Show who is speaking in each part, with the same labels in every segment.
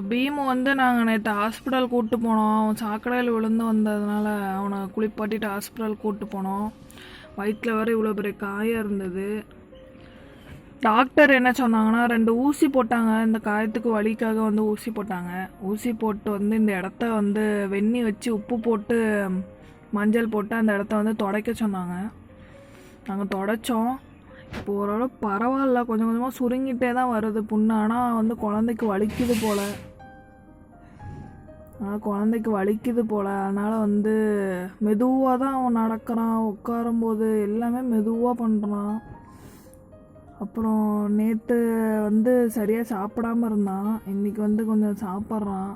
Speaker 1: இப்போ பீமு வந்து நாங்கள் நேற்று ஹாஸ்பிட்டல் கூப்பிட்டு போனோம். அவன் சாக்கடையில் விழுந்து வந்ததுனால அவனை குளிப்பாட்டிட்டு ஹாஸ்பிட்டல் கூப்பிட்டு போனோம். வயிற்றில் வர இவ்வளோ பெரிய காயம் இருந்தது. டாக்டர் என்ன சொன்னாங்கன்னா ரெண்டு ஊசி போட்டாங்க. இந்த காயத்துக்கு வலிக்காக வந்து ஊசி போட்டாங்க. ஊசி போட்டு வந்து இந்த இடத்த வந்து வெந்நி வச்சு உப்பு போட்டு மஞ்சள் போட்டு அந்த இடத்த வந்து துடைக்க சொன்னாங்க. நாங்கள் துடைச்சோம். இப்போ ஓரளவு பரவாயில்ல. கொஞ்சம் கொஞ்சமாக சுருங்கிட்டே தான் வருது புண்ணு. ஆனால் வந்து குழந்தைக்கு வலிக்குது போல். ஆனால் குழந்தைக்கு வலிக்குது போல். அதனால் வந்து மெதுவாக தான் அவன் நடக்கிறான். உட்காரும்போது எல்லாமே மெதுவாக பண்ணுறான் அப்புறம் நேற்று வந்து சரியாக சாப்பிடாம இருந்தான். இன்னைக்கு வந்து கொஞ்சம் சாப்பிட்றான்.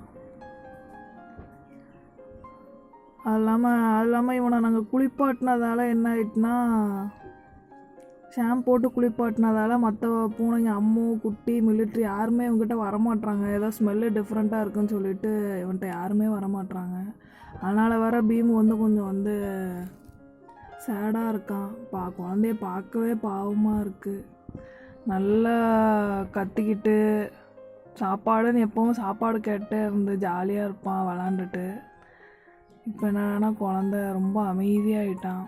Speaker 1: அது இல்லாமல் அது இல்லாமல் இவனை நாங்கள் குளிப்பாட்டினதால என்ன ஆயிட்டுனா ஷாம் போட்டு குளிப்பாட்டினதால மற்ற பூனைங்க அம்மு குட்டி மிலிட்ரி யாருமே இவங்ககிட்ட வரமாட்றாங்க. ஏதோ ஸ்மெல்லு டிஃப்ரெண்ட்டாக இருக்குன்னு சொல்லிட்டு இவன்கிட்ட யாருமே வரமாட்றாங்க. அதனால் வர பீம் வந்து கொஞ்சம் வந்து சேடாக இருக்கான். பா குழந்தைய பார்க்கவே பாவமாக இருக்குது நல்லா கத்திக்கிட்டு சாப்பாடுன்னு எப்பவும் சாப்பாடு கேட்டு இருந்து ஜாலியாக இருப்பான் விளாண்டுட்டு. இப்போ என்னன்னா குழந்த ரொம்ப அமைதியாகிட்டான்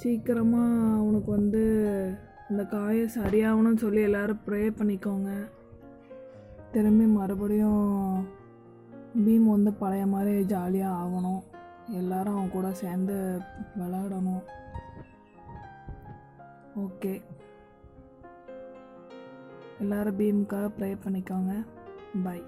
Speaker 1: சீக்கிரமாக அவனுக்கு வந்து இந்த காயம் சரியாகணும்னு சொல்லி எல்லாரும் ப்ரே பண்ணிக்கோங்க. திரும்பி மறுபடியும் பீம் வந்து பழைய மாதிரி ஜாலியாக ஆகணும். எல்லாரும் அவன் கூட சேர்ந்து விளாடணும் ஓகே எல்லாரும் பீமுக்காக ப்ரே பண்ணிக்கோங்க. பை